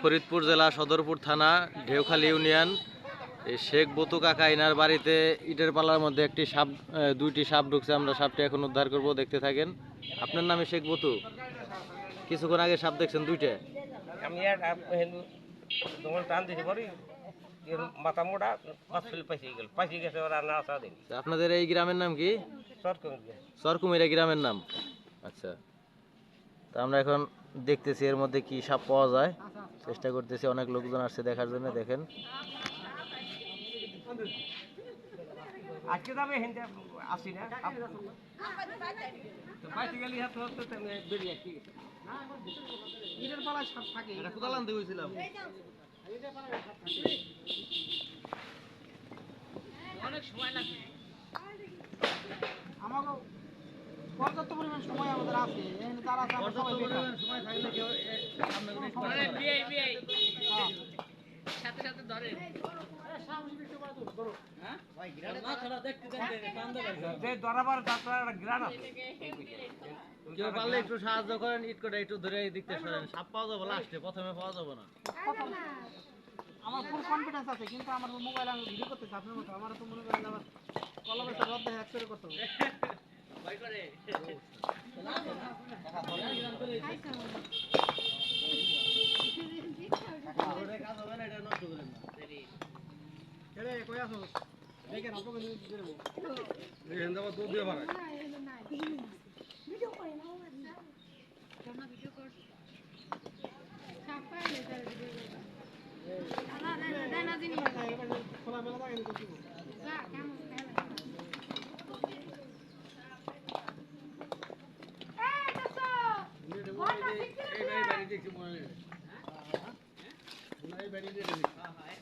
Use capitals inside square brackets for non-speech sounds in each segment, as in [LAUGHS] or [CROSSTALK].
ফরিদপুর জেলা সদরপুর থানা ঢেউখালী ইউনিয়ন এই শেখ বতু কাকা ইনার বাড়িতে ইটের পালার মধ্যে একটি সাপ দুইটি সাপ ঢুকছে। আমরা সাপটি এখন উদ্ধার করব দেখতে থাকেন। আপনার নামে শেখ বতু? কিছুক্ষণ আগে সাপ দেখছেন দুইটা। আমি আর তোমার টান দিতে পারি মাথা মোটা পাঁচ ফেলে পাইছে গেল। পাইছে গেছে ওরা না আসা দিন। আপনাদের এই গ্রামের নাম কি? সরকুমিরা। গ্রামের নাম। আচ্ছা। তা আমরা এখন দেখতেছি এর মধ্যে কি সাপ পাওয়া যায়। চেষ্টা করতেছি অনেক লোকজন আসছে দেখার জন্য দেখেন। আজকে যাবে আসি না। তো গেলি হাত হতে এটা আমাকে পর্যাপ্ত পরিমাণ সময় আমাদের আছে এখানে যারা আছে আমরা সবাই বেকার। সময় থাকলে কেউ সামনে করে একটা গ্রান কেউ পারলে একটু সাহায্য করেন ইট করে একটু ধরে এই দিকতে সরেন। সাপ পাওয়া যাবে লাস্টে প্রথমে পাওয়া যাবে না। আমার ফুল কনফিডেন্স আছে কিন্তু আমার মোবাইল আমি ভিডিও করতেছি আপনার মতো। আমার তো মনে করেন আবার কলমে তো রদ দেখে করতে হবে। [LAUGHS] দেবো খোলামেলা থাকে না কিছু এই বাড়ি বাড়ি দেখছি মনে নেই এই বাড়ি দিয়ে দেখছি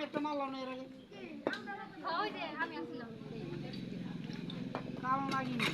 আমি একটা মারলাম না এর আগে। আমি আসলাম তাও লাগিনি।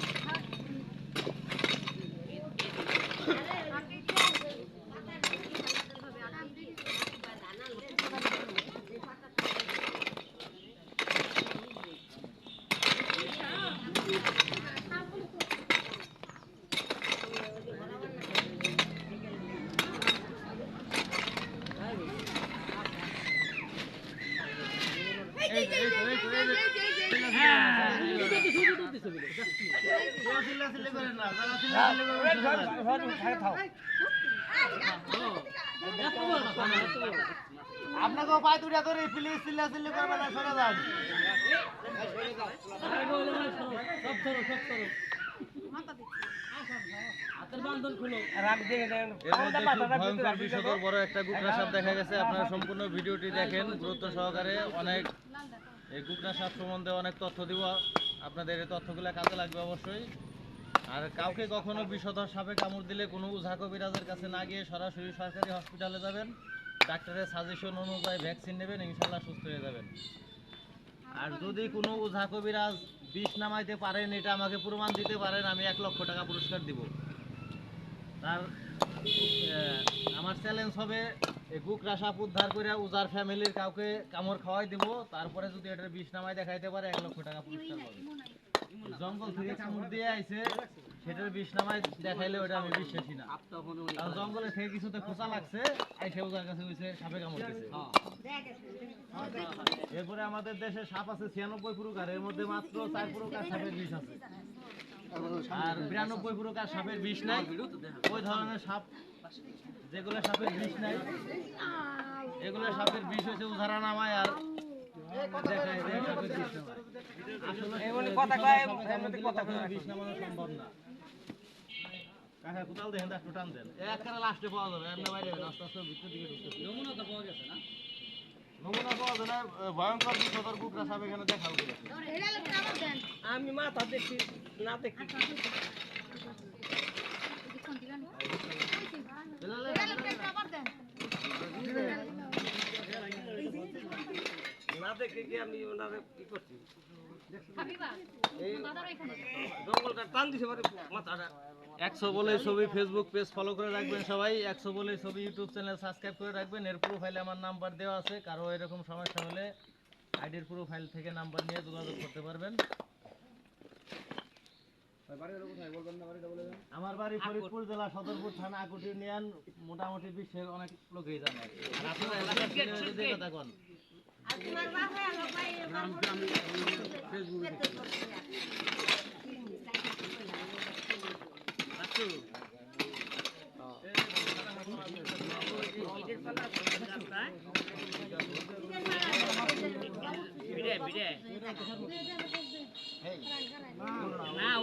আপনাকেও পায়ে দুটা ধরে প্লিজ চিল্লাচিল্লি করবেন না সরে যান। বড় একটা গুকরা সাপ দেখা গেছে। আপনারা সম্পূর্ণ ভিডিওটি দেখেন গুরুত্ব সহকারে অনেক এই গুকরা সাপ সম্বন্ধে অনেক তথ্য দিব। আপনাদের এই তথ্যগুলো কাজে লাগবে অবশ্যই। আর কাউকে কখনো বিষধর সাপে কামড় দিলে কোনো উঝা কবিরাজের কাছে না গিয়ে সরাসরি সরকারি হসপিটালে যাবেন। ডাক্তারের সাজেশন অনুযায়ী ভ্যাকসিন নেবেন ইনশাল্লাহ সুস্থ হয়ে যাবেন। আর যদি কোনো উঝা কবিরাজ বিষ নামাইতে পারেন, এটা আমাকে প্রমাণ দিতে পারেন, আমি এক লক্ষ টাকা পুরস্কার দিব। তার আমার চ্যালেঞ্জ হবে গুকরা সাপ উদ্ধার করে উজার ফ্যামিলির কাউকে কামড় খাওয়াই দিব, তারপরে যদি এটার বিষ নামায় দেখাইতে পারে, এক লক্ষ টাকা পুরস্কার পাবে। জঙ্গল থেকে কামড় দিয়ে আইছে। সেটার বিষ নামায় দেখাইলে ওটা আমি বিশ্বাসী না। জঙ্গলে থেকে কিছুতে খোঁচা লাগছে কাছে হইছে সাপে কামড় এরপরে আমাদের দেশে সাপ আছে ছিয়ানব্বই প্রকার এর মধ্যে মাত্র চার প্রকার সাপের বিষ আছে। আর বিরানব্বই প্রকার সাপের বিষ নাই। ওই ধরনের সাপ যেগুলো সাপের বিষ নাই। এগুলো সাপের বিষ হয়েছে উদাহরণ নামায় আর। আসলে কথা কয়, কথা বিষ নামানো সম্ভব না। কাকা কোথাও দেখেন একটু টান দেন। একবারে লাস্টে পাওয়া যাবে এমনি বাইরে আস্তে আস্তে ভিতর দিকে ঢুকতেছে নমুনা তো পাওয়া গেছে না? নমুনা পাওয়া যায় ভয়ঙ্কর কুকরা এখানে আমি মাথা দেখছি না দেখছি। দেখে কি আমি ওনারে কি করছি? জঙ্গলটা টান দিছে মাথাটা। একশো বলে ছবি ফেসবুক পেজ ফলো করে রাখবেন সবাই। একশো বলে ছবি ইউটিউব চ্যানেল সাবস্ক্রাইব করে রাখবেন। এর প্রোফাইলে আমার নাম্বার দেওয়া আছে। কারও এরকম সমস্যা হলে আইডির প্রোফাইল থেকে নাম্বার নিয়ে যোগাযোগ করতে পারবেন। আমার বাড়ি ফরিদপুর জেলা সদরপুর থানা আকুটি ইউনিয়ন মোটামুটি বিশ্বের অনেক লোকই জানে। আর আপনারা এলাকার কথা কন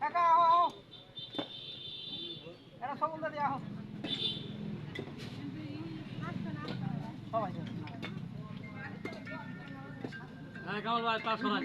কাকা আহো আহো এটা সম্বন্ধে দিয়ে আহো সবাই হ্যাঁ, কামাল ভাই, তার সরাই।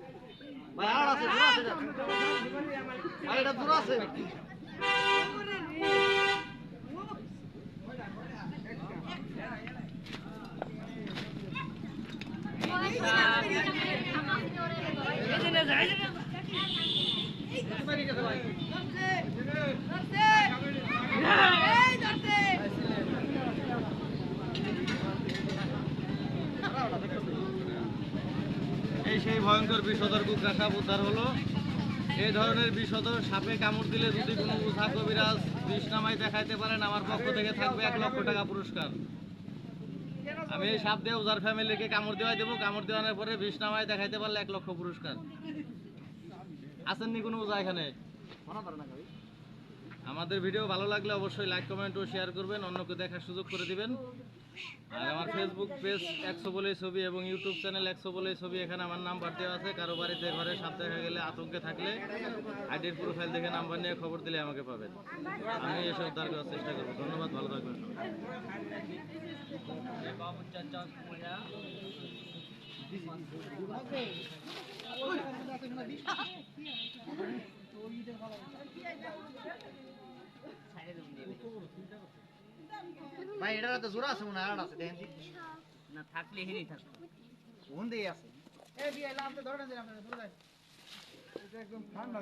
ভাই, আর আছে। ভাই, এটা দূর আছে। এই সেই ভয়ঙ্কর বিষধর কুকরা সাপ উদ্ধার হলো। এই ধরনের বিষধর সাপে কামড় দিলে যদি কোনো উষা কবিরাজ বিষ দেখাইতে পারেন, আমার পক্ষ থেকে থাকবে এক লক্ষ টাকা পুরস্কার। আমি এই সাপ দিয়ে উজার ফ্যামিলিকে কামড় দেওয়াই দেবো। কামড় দেওয়ানোর পরে বিষ দেখাইতে পারলে এক লক্ষ পুরস্কার। আসেননি কোনো উজা এখানে? আমাদের ভিডিও ভালো লাগলে অবশ্যই লাইক কমেন্ট ও শেয়ার করবেন। অন্যকে দেখার সুযোগ করে দিবেন। আর আমার ফেসবুক পেজ একশো বলে ছবি এবং ইউটিউব চ্যানেল একশো বলে ছবি, এখানে আমার নাম্বার দেওয়া আছে। কারও বাড়িতে, ঘরে, সাপ দেখা গেলে, আতঙ্কে থাকলে আইডির প্রোফাইল দেখে নাম্বার নিয়ে খবর দিলে আমাকে পাবেন। আমি এসব উদ্ধার করার চেষ্টা করব। ধন্যবাদ, ভালো থাকবেন পূজা। ভাই এটা তো জোড়া আছে মনে হয় আছে দেখেন। না থাকলে হেরেই থাকতো কোন দিয়ে আছে? এই দিয়ে লাভ তো ধরে না দিলাম ধরে এটা একদম ঠান্ডা